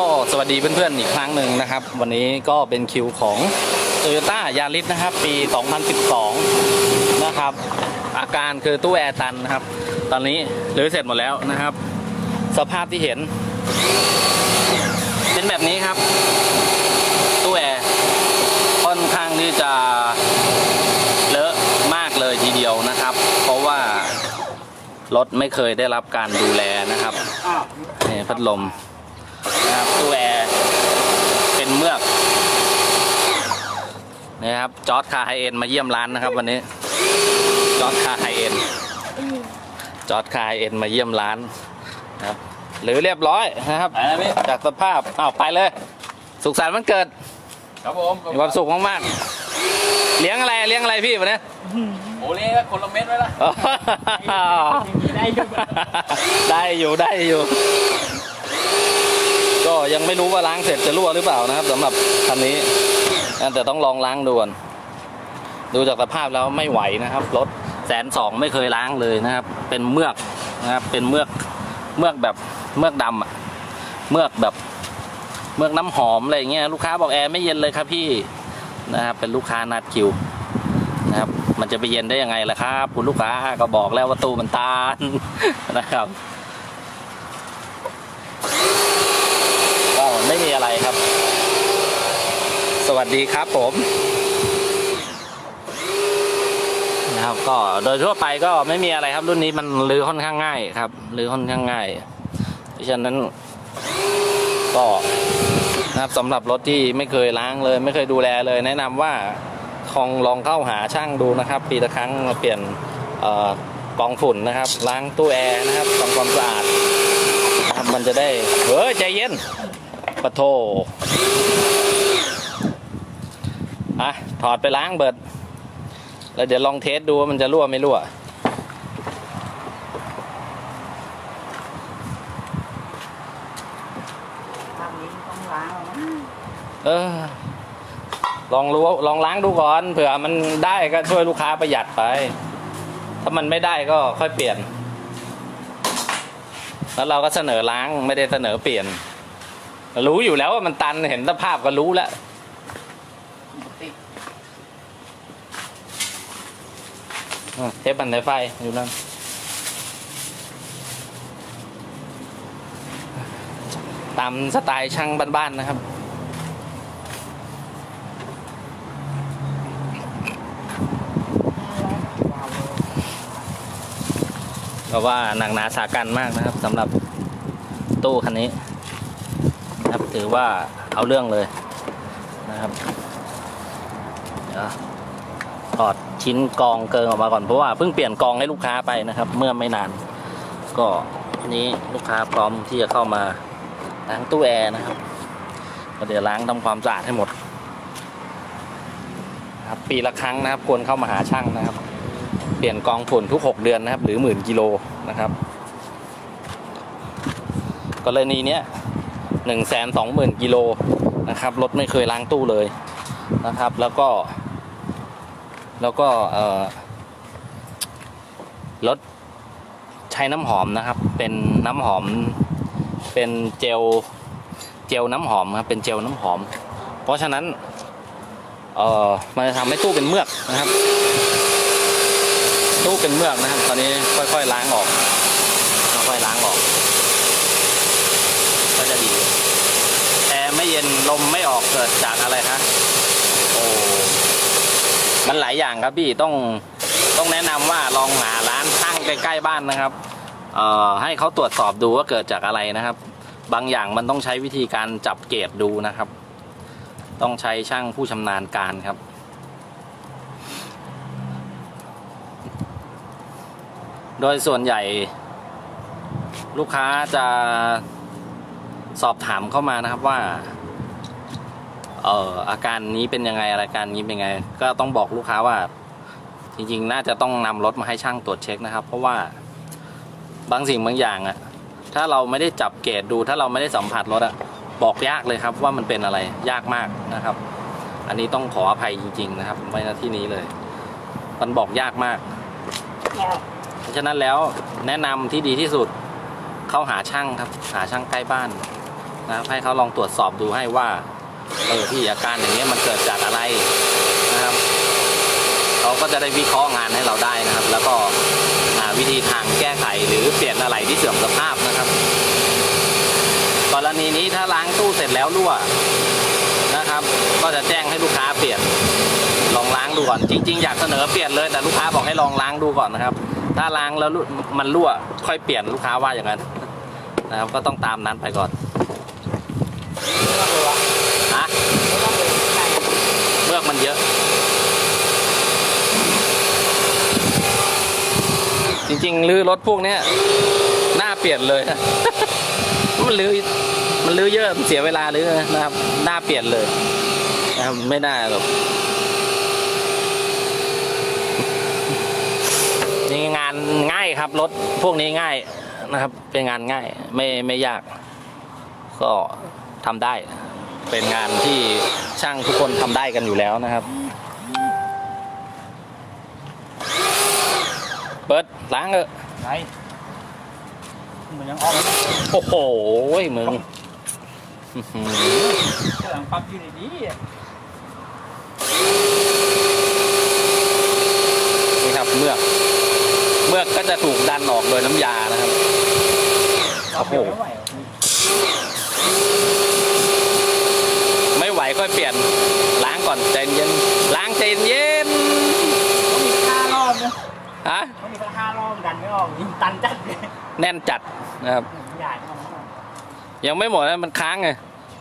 ก็สวัสดีเพื่อนๆอีกครั้งหนึ่งนะครับ วันนี้ก็เป็นคิวของ Toyota Yaris นะครับ ปี 2012 นะครับ อาการคือตู้แอร์ตันนะครับ ตอนนี้รื้อเสร็จหมดแล้วนะครับ สภาพที่เห็น เป็นแบบนี้ครับ ตู้แอร์ค่อนข้างที่จะเลอะมากเลยทีเดียวนะครับ เพราะว่ารถไม่เคยได้รับการดูแลนะครับนี่พัดลม ตู้แอร์เป็นเมือกนะครับจอร์ดคาไฮเอ็นมาเยี่ยมร้านนะครับ วันนี้จอร์ดคาไฮเอ็นจอร์ดคาไฮเอ็นมาเยี่ยมร้านนะครับหรือเรียบร้อยนะครับไปแล้วพี่จากสภาพอ้าวไปเลย สุขสันต์วันเกิด ครับผมมีความสุขมากๆเลี้ยงอะไรเลี้ยงอะไรพี่วันนี้โอ้เล่ก็คนละเม็ดไว้ละได้อยู่ได้อยู่ได้อยู่ ก็ยังไม่รู้ว่าล้างเสร็จจะรั่วหรือเปล่านะครับสำหรับคันนี้แต่ต้องลองล้างดูก่อนดูจากสภาพแล้วไม่ไหวนะครับรถแสนสองไม่เคยล้างเลยนะครับ เป็นเมือกนะครับเป็นเมือกเมือกแบบเมือกดำอะเมือกแบบเมือกน้ำหอมอะไรเงี้ยลูกค้าบอกแอร์ไม่เย็นเลยครับพี่นะครับ เป็นลูกค้านัดคิวนะครับ มันจะไปเย็นได้ยังไงล่ะครับ คุณลูกค้าก็บอกแล้วว่าตู้มันตานนะครับ ก็ไม่มีอะไรครับ สวัสดีครับผมนะครับก็โดยทั่วไปก็ไม่มีอะไรครับรุ่นนี้มันรื้อค่อนข้างง่ายครับรื้อค่อนข้างง่ายเพราะฉะนั้นก็นะครับสำหรับรถที่ไม่เคยล้างเลย ไม่เคยดูแลเลย แนะนำว่าคองลองเข้าหาช่างดูนะครับ ปีละครั้งมาเปลี่ยนออกองฝุ่นนะครับ ล้างตู้แอร์นะครับทำความสะอาดนะครับมันจะได้เฮ้ยใจเย็น ปะโทอะถอดไปล้างเบิด แล้วเดี๋ยวลองเทสดูว่ามันจะรั่วไม่รั่วทำนี้ต้องล้างแล้วนะเออ ลองรู้ลองล้างดูก่อน เผื่อมันได้ก็ช่วยลูกค้าประหยัดไป ถ้ามันไม่ได้ก็ค่อยเปลี่ยน แล้วเราก็เสนอล้างไม่ได้เสนอเปลี่ยน รู้อยู่แล้วว่ามันตันเห็นสภาพก็รู้แล้วเทปบันไดไฟอยู่นั่นตามสไตล์ช่างบ้านๆนะครับ เพราะว่าหนักหนาสากันมากนะครับสำหรับตู้คันนี้ นะครับ ถือว่าเอาเรื่องเลยนะครับถอดชิ้นกองเกิงออกมาก่อนเพราะว่าเพิ่งเปลี่ยนกองให้ลูกค้าไปนะครับ เมื่อไม่นาน ก็นี้ลูกค้าพร้อมที่จะเข้ามาล้างตู้แอร์นะครับก็เดี๋ยวล้างทำความสะอาดให้หมดนะครับปีละครั้งนะครับควรเข้ามาหาช่างนะครับ เปลี่ยนกองฝุ่นทุก 6 เดือนนะครับ หรือหมื่นกิโลนะครับ กรณีเนี้ย หนึ่งแสนสองหมื่นกิโลนะครับรถไม่เคยล้างตู้เลยนะครับ แล้วก็ แล้วก็เออรถใช้น้ำหอมนะครับ เป็นน้ำหอม เป็นเจลเจลน้ำหอมครับเป็นเจลน้ำหอม เพราะฉะนั้นเออมันจะทำให้ตู้เป็นเมือกนะครับ ตู้เป็นเมือกนะครับ ตอนนี้ค่อยๆล้างออก ค่อยๆล้างออก ก็จะดีแอร์ไม่เย็นลมไม่ออกเกิดจากอะไรคะโอ้มันหลายอย่างครับพี่ต้องต้องแนะนำว่าลองหาร้านช่างใกล้ๆบ้านนะครับเอ่อให้เขาตรวจสอบดูว่าเกิดจากอะไรนะครับ บางอย่างมันต้องใช้วิธีการจับเกรดดูนะครับ ต้องใช้ช่างผู้ชำนาญการครับโดยส่วนใหญ่ลูกค้าจะ สอบถามเข้ามานะครับว่าเอ่ออาการนี้เป็นยังไงอาการนี้เป็นยังไง ก็ต้องบอกลูกค้าว่า จริงๆ น่าจะต้องนำรถมาให้ช่างตรวจเช็คนะครับ เพราะว่าบางสิ่งบางอย่างอะถ้าเราไม่ได้จับเกรดดู ถ้าเราไม่ได้สัมผัสรถอะบอกยากเลยครับว่ามันเป็นอะไรยากมากนะครับ อันนี้ต้องขออภัยจริง ๆ นะครับไว้ณที่นี้เลย มันบอกยากมากเพราะฉะนั้นแล้วแนะนำที่ดีที่สุดเข้าหาช่างครับ หาช่างใกล้บ้าน นะครับให้เขาลองตรวจสอบดูให้ว่าเออที่อาการอย่างเงี้ยมันเกิดจากอะไรนะครับเขาก็จะได้วิเคราะห์งานให้เราได้นะครับ แล้วก็หาวิธีทางแก้ไขหรือเปลี่ยนอะไรที่เสื่อมสภาพนะครับ กรณีนี้ถ้าล้างตู้เสร็จแล้วรั่วนะครับ ก็จะแจ้งให้ลูกค้าเปลี่ยนลองล้างดูก่อนจริง ๆ อยากเสนอเปลี่ยนเลยแต่ลูกค้าบอกให้ลองล้างดูก่อนนะครับ ถ้าล้างแล้วมันรั่วค่อยเปลี่ยนลูกค้าว่าอย่างนั้นนะครับก็ต้องตามนั้นไปก่อน ไม่ต้องเลยวะ ฮะ ไม่ต้องเลยใช่ เมือกมันเยอะ จริงๆลื้อรถพวกเนี้ยหน้าเปลี่ยนเลย มันลื้อมันลื้อเยอะมันเสียเวลาลื้อนะครับ หน้าเปลี่ยนเลยนะครับไม่น่าหรอกนี่งานง่ายครับรถพวกนี้ง่ายนะครับ เป็นงานง่ายไม่ไม่ยาก ก็ทำได้ เป็นงานที่ช่างทุกคนทำได้กันอยู่แล้วนะครับ เปิดล้างเออะไหนมันยังออกโอ้โหมึงอื้อหือกำลังปั๊บอยู่ดีๆอะนี่ครับเมือกเมือกก็จะถูกดันออกโดยน้ำยานะครับโอ้โหไม่ไหวหรอกไม่ไหวก็เปลี่ยนล้างก่อนใจเย็นล้างใจเย็นต้องมีห้ารอบนะฮะต้องมี สักห้ารอบดันไม่ออกยิงตันจัดเลยแน่นจัดนะครับ ใหญ่มากยังไม่หมดนะมันค้างไง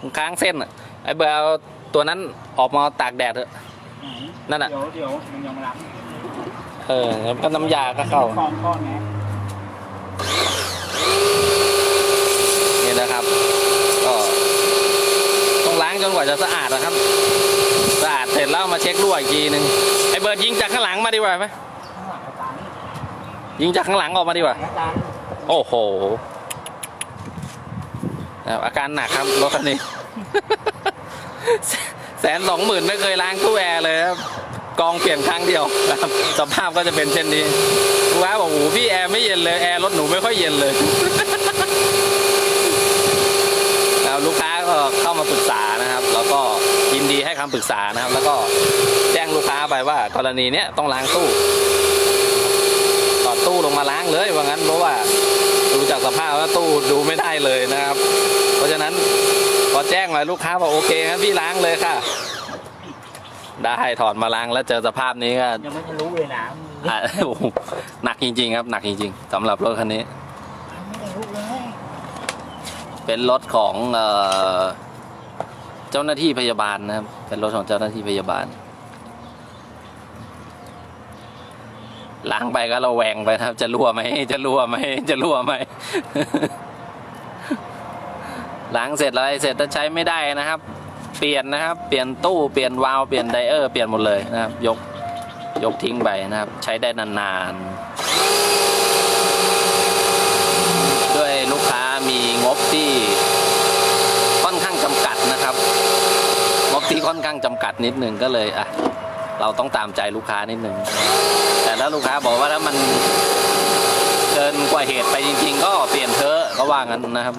มันค้างเส้นอะไอ้เบอร์เอาตัวนั้นออกมาตากแดดเถอะนั่นน่ะเดี๋ยวเดี๋ยวมันยังมารับเออแล้วก็น้ำยาก็เข้ากองก้อนไงนี่นะครับ ก็ต้องล้างจนกว่าจะสะอาดนะครับ สะอาดเสร็จแล้วมาเช็ครั่วอีกทีหนึ่งไอ้เบิร์ดยิงจากข้างหลังมาดีกว่าไหม ข้างหลังอาจารย์ ยิงจากข้างหลังออกมาดีกว่าอาจารย์โอ้โหนะครับอาการหนักครับรถคันนี้ แสนสองหมื่นไม่เคยล้างตู้แอร์เลยครับ กองเปลี่ยนครั้งเดียวนะครับสภาพก็จะเป็นเช่นนี้ลูกค้าบอกโอ้โหพี่แอร์ไม่เย็นเลย แอร์รถหนูไม่ค่อยเย็นเลยแล้วลูกค้าก็เข้ามาปรึกษานะครับ แล้วก็ยินดีให้คำปรึกษานะครับ แล้วก็แจ้งลูกค้าไปว่ากรณีเนี้ยต้องล้างตู้ถอด ตู้ลงมาล้างเลยว่างั้นเพราะว่าดูจากสภาพแล้วตู้ดูไม่ได้เลยนะครับ เพราะฉะนั้นพอแจ้งมาลูกค้าบอกโอเคงั้นพี่ล้างเลยค่ะ ได้ถอดมาล้างแล้วเจอสภาพนี้ก็ยังไม่ทะลุเลยนะอะโอ้โหหนักจริง ๆ ครับ หนักจริง ๆสำหรับรถคันนี้ ไม่ทะลุเลยเป็นรถของเอ่อเจ้าหน้าที่พยาบาลนะครับ เป็นรถของเจ้าหน้าที่พยาบาล ล้างไปก็เราแวงไปครับ จะรั่วไหมจะรั่วไหมจะรั่วไหมล้างเสร็จอะไรเสร็จถ้าใช้ไม่ได้นะครับ เปลี่ยนนะครับ เปลี่ยนตู้เปลี่ยนวาล์วเปลี่ยนไดเออร์เปลี่ยนหมดเลยนะครับ ยกยกทิ้งไปนะครับ ใช้ได้นานๆ ด้วยลูกค้ามีงบที่ค่อนข้างจำกัดนะครับ งบที่ค่อนข้างจำกัดนิดนึงก็เลยอะ เราต้องตามใจลูกค้านิดนึงแต่ถ้าลูกค้าบอกว่าถ้ามันเกินกว่าเหตุไปจริง ๆ ก็เปลี่ยนเถอะก็ว่างั้นนะครับ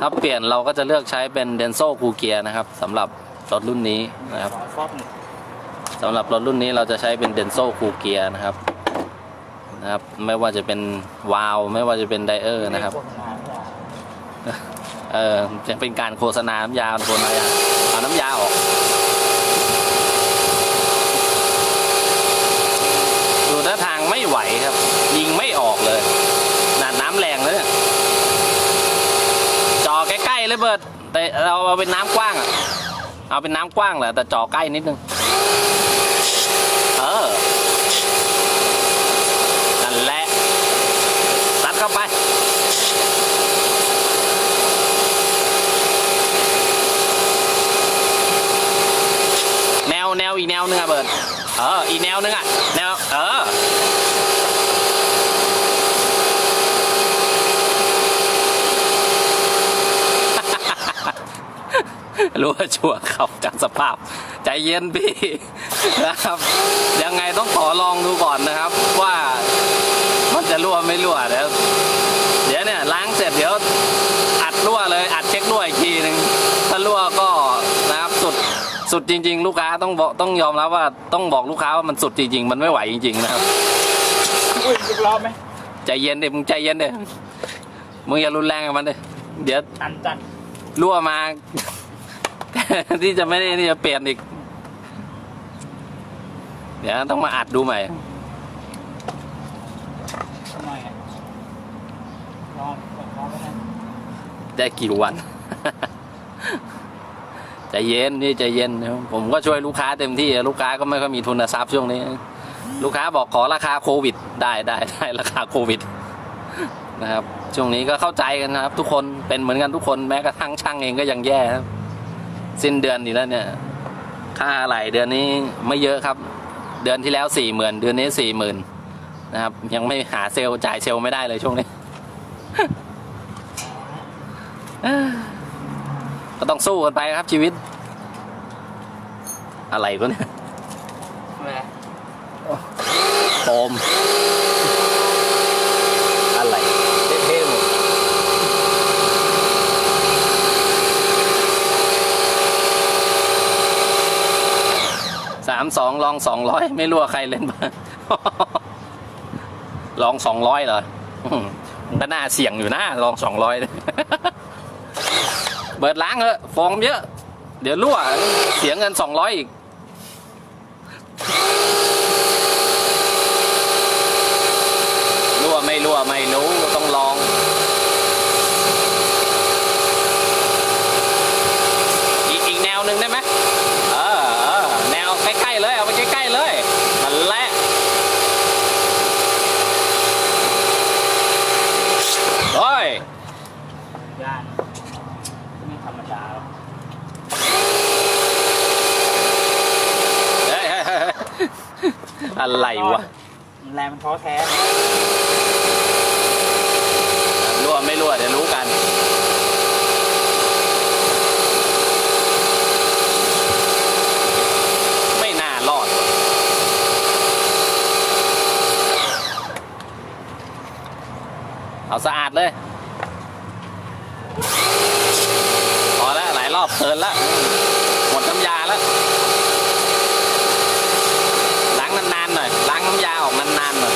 ถ้าเปลี่ยนเราก็จะเลือกใช้เป็นเดนโซคูเกียนะครับสำหรับรถรุ่นนี้นะครับขอฟอกหนึ่งสำหรับรถรุ่นนี้เราจะใช้เป็นเดนโซคูเกียนะครับนะครับ ไม่ว่าจะเป็นวาล์วไม่ว่าจะเป็นไดเออร์นะครับเออจะเป็นการโฆษณาน้ำยาโฆษณายาเอาน้ำยาออก ดูท่าทาง ไหวครับ ยิงไม่ออกเลยน่ะน้ำแรงเลยเนี่อใกล้ๆเลยเบิร์ดแต่เราเอาเป็นน้ำกว้างอะเอาเป็นน้ำกว้างแหละแต่จ่อใกล้นิดนึงเออนั่นแหละตัดเข้าไปแนวแนวอีกแนวนึงอะเบิร์ดเอออีแนวนึงอะแนวเออ รู้ว่าชั่วเขาจากสภาพ ใจเย็นพี่นะครับ ยังไงต้องขอลองดูก่อนนะครับ ว่ามันจะรั่วไม่รั่วเดี๋ยวเดี๋ยวเนี่ยล้างเสร็จเดี๋ยวอัดรั่วเลย อัดเช็ครั่วอีกทีหนึ่งถ้ารั่วก็นะครับสุดสุดจริง ๆ ลูกค้าต้องบอกต้องยอมรับว่าต้องบอกลูกค้าว่ามันสุดจริง ๆ มันไม่ไหวจริง ๆ นะครับอุ้ยรอบไหมใจเย็นเด็มึงใจเย็นเดี๋ยวมึงอย่ารุนแรงกับมันเเดี๋ยวจันจันรั่วมา ที่จะไม่ได้ที่จะเปลี่ยนอีก เดี๋ยวต้องมาอัดดูใหม่ไมอะรอเปิดรอไปนะได้กี่วัน ใจเย็นนี่ใจเย็นนะผมก็ช่วยลูกค้าเต็มที่ ลูกค้าก็ไม่ค่อยมีทุนทรัพย์ช่วงนี้ ลูกค้าบอกขอราคาโควิด ได้ได้ได้ราคาโควิด นะครับ ช่วงนี้ก็เข้าใจกันนะครับ ทุกคนเป็นเหมือนกันทุกคนแม้กระทั่งช่างเองก็ยังแย่ครับ สิ้นเดือนนี่แล้วเนี่ย ค่าอะไรเดือนนี้ไม่เยอะครับ เดือนที่แล้วสี่หมื่นเดือนนี้สี่หมื่นนะครับ ยังไม่หาเซลล์จ่ายเซลล์ไม่ได้เลยช่วงนี้ก็ต้องสู้กันไปครับชีวิต อะไรก็เนี่ยอะไรโฟมอะไรเท่ๆหมดสามสองลองสองร้อยไม่รู้ว่าใครเล่นบ้างลองสองร้อยเหรออืมมันก็น่าเสี่ยงอยู่นะลองสองร้อยเบิดล้างเถอะฟองเยอะ เดี๋ยวรั่วเสียเงินสองร้อยอีกรั่วไม่รั่วไม่รู้ต้องลอง อีกอีกแนวหนึ่งได้ไหมเออเออแนวใกล้ๆเลยเอาไปใกล้ๆเลยนั่นแหละโอ้ยย่านไม่ธรรมดาหรอกเฮ้ยเฮ้ยเฮ้ยอะไรวะ มันแรงมันท้อแท้ รั่วไม่รั่วเดี๋ยวรู้กัน ไม่น่ารอดว่ะเอาสะอา ดเลย พอแล้วหลายรอบเพลินแล้วหมดน้ำยาแล้วล้างนานๆหน่อยล้างน้ำยาออกนานๆหน่อย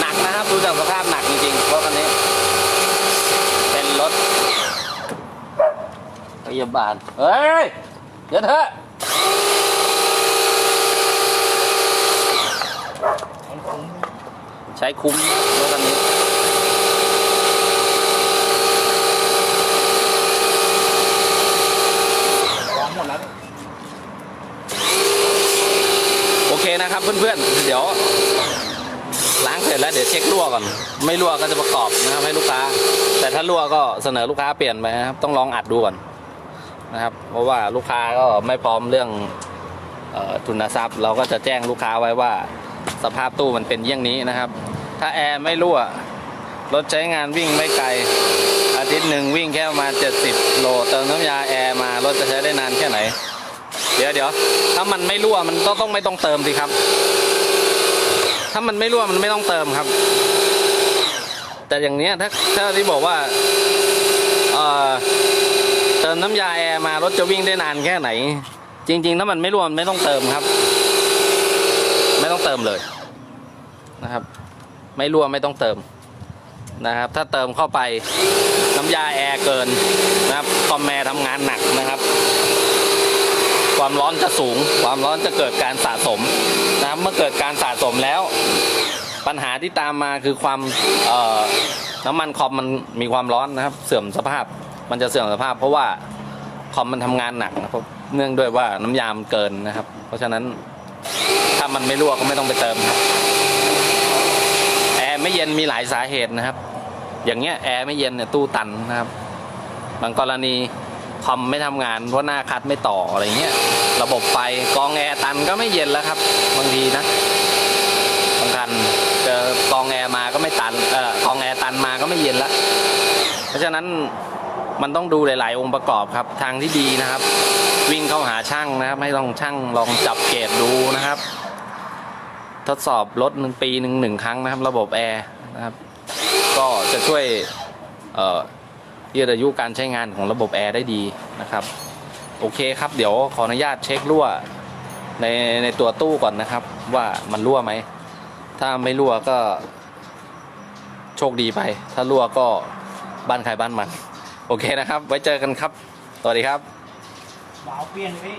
หนักนะครับดูจากสภาพหนักจริงๆรถคันนี้ เป็นรถพยาบาลเฮ้ยเดี๋ยวเถอะ ไอ้คุ้ม ใช้คุ้มรถคันนี้ร้องหมดแล้วโอเคนะครับเพื่อนๆ เดี๋ยว ล้างเสร็จแล้วเดี๋ยวเช็ครั่วก่อน ไม่รั่วก็จะประกอบนะครับให้ลูกค้า แต่ถ้ารั่วก็เสนอลูกค้าเปลี่ยนไปนะครับ ต้องลองอัดดูก่อนนะครับ เพราะว่าลูกค้าก็ไม่พร้อมเรื่องเออทุนทรัพย์ เราก็จะแจ้งลูกค้าไว้ว่าสภาพตู้มันเป็นเยี่ยงนี้นะครับ ถ้าแอร์ไม่รั่ว รถใช้งานวิ่งไม่ไกล อาทิตย์หนึ่งวิ่งแค่ประมาณ 70 โล เติมน้ำยาแอร์มารถจะใช้ได้นานแค่ไหน เดี๋ยวเดี๋ยวถ้ามันไม่รั่วมันต้องต้องไม่ต้องเติมสิครับ ถ้ามันไม่รั่วมันไม่ต้องเติมครับ แต่อย่างเนี้ยถ้าถ้าที่บอกว่าเอ่อเติมน้ำยาแอร์มารถจะวิ่งได้นานแค่ไหน จริง ๆ ถ้ามันไม่รั่วมันไม่ต้องเติมครับ ไม่ต้องเติมเลยนะครับ ไม่รั่วไม่ต้องเติมนะครับ ถ้าเติมเข้าไปน้ำยาแอร์เกินนะครับคอมแมร์ทำงานหนักนะครับ ความร้อนจะสูง ความร้อนจะเกิดการสะสมนะครับเมื่อเกิดการสะสมแล้ว ปัญหาที่ตามมาคือความเอ่อน้ำมันคอมมันมีความร้อนนะครับ เสื่อมสภาพมันจะเสื่อมสภาพ เพราะว่าคอมมันทำงานหนักนะครับเนื่องด้วยว่าน้ำยามเกินนะครับ เพราะฉะนั้นถ้ามันไม่รั่วก็ไม่ต้องไปเติมครับ ร์ไม่เย็นมีหลายสาเหตุนะครับ อย่างเงี้ยแอร์ไม่เย็นเนี่ยตู้ตันนะครับ บางกรณีคอมไม่ทำงานเพราะหน้าคัดไม่ต่ออะไรเงี้ยระบบไฟกองแอร์ตันก็ไม่เย็นแล้วครับ บางทีนะบางคันเจอกองแอร์มาก็ไม่ตันเออกองแอร์ตันมาก็ไม่เย็นแล้วเพราะฉะนั้นมันต้องดูหลาย ๆ องค์ประกอบครับ ทางที่ดีนะครับ วิ่งเข้าหาช่างนะครับไม่ต้องช่างลองจับเกจดูนะครับ ทดสอบรถหนึ่งปีหนึ่งหนึ่งครั้งนะครับ ระบบแอร์นะครับ ก็จะช่วยยืดอายุการใช้งานของระบบแอร์ได้ดีนะครับ โอเคครับ เดี๋ยวขออนุญาตเช็ครั่วในในตัวตู้ก่อนนะครับ ว่ามันรั่วไหม ถ้าไม่รั่วก็โชคดีไป ถ้ารั่วก็บ้านใครบ้านมัน โอเคนะครับ ไว้เจอกันครับ สวัสดีครับวาวเปลี่ยนพี่